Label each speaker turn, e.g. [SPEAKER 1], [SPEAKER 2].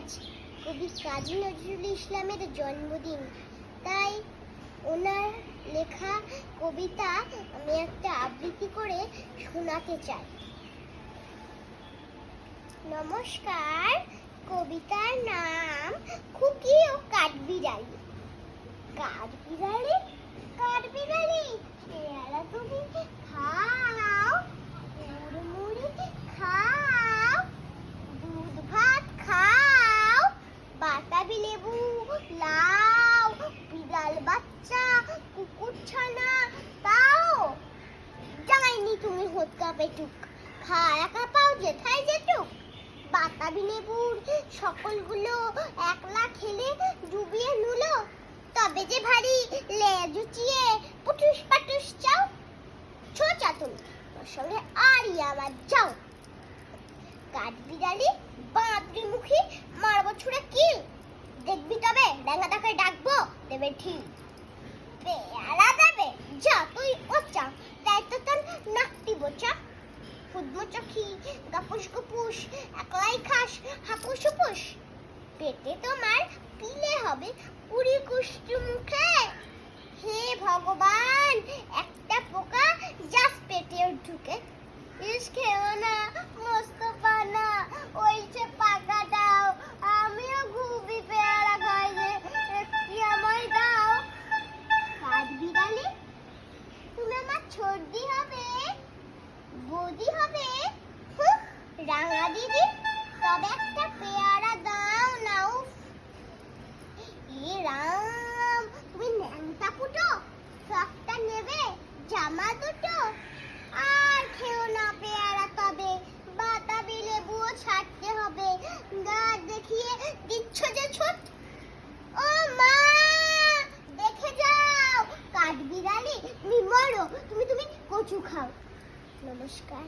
[SPEAKER 1] আজ কবি কাজী নজরুল ইসলামের জন্মদিন। তাই ওনার লেখা কবিতা আমি একটা আবৃত্তি করে শোনাতে চাই। নমস্কার, কবিতার নাম খুকি ও কাঠবিড়ালি। কাঠবিড়ালি? কাঠবিড়ালি? পেয়ারা তুমি খাও মুড়মুড়ি খাও দুধ ভাত খাও বাতাবি লেবু লাউ, বিড়াল বাচ্চা, কুকুর ছানা, তাও। যাইনি তুমি পেটুক। যেথায় যেটুক। বাতাবি লেবুর সকলগুলো একলা খেলে ডুবিয়ে নুলো। তবে যে ভারী লেজ পুটুস পাটুস চাও ছোচা তুমি। তোর সঙ্গে আরই আমার যাও। কাঠবিড়ালি বাঁদরি মুখী মারবো ছুড়ে কিল। ঠিক পেয়ারা দেবে, যতই তুই ওচা তাই তো তোর নাকটি বোচা। ফুদমো চোখি, গাপুস গুপুস, একলাই খাস, হাপুস হুপুস। পেটে তোমার পিলে হবে কুড়ি কুষ্টি মুখে হে ভগবান বৌদি হবে। রাঙা দিদি, তবে একটা পেয়ারা দাও নাও। এ রাম, তুমি ন্যাংটা ফুটো, ফ্রকটা নেবে, জামা দুটো। আর খেও না পেয়ারা তবে, বাতাবি লেবুও ছাড়তে হবে। গা দেখিয়ে দিচ্ছ যে ছোট। ও মা, দেখে যাও, কাঠবিড়ালি তুমি মরো তুমি তুমি কচু খাও। নমস্কার।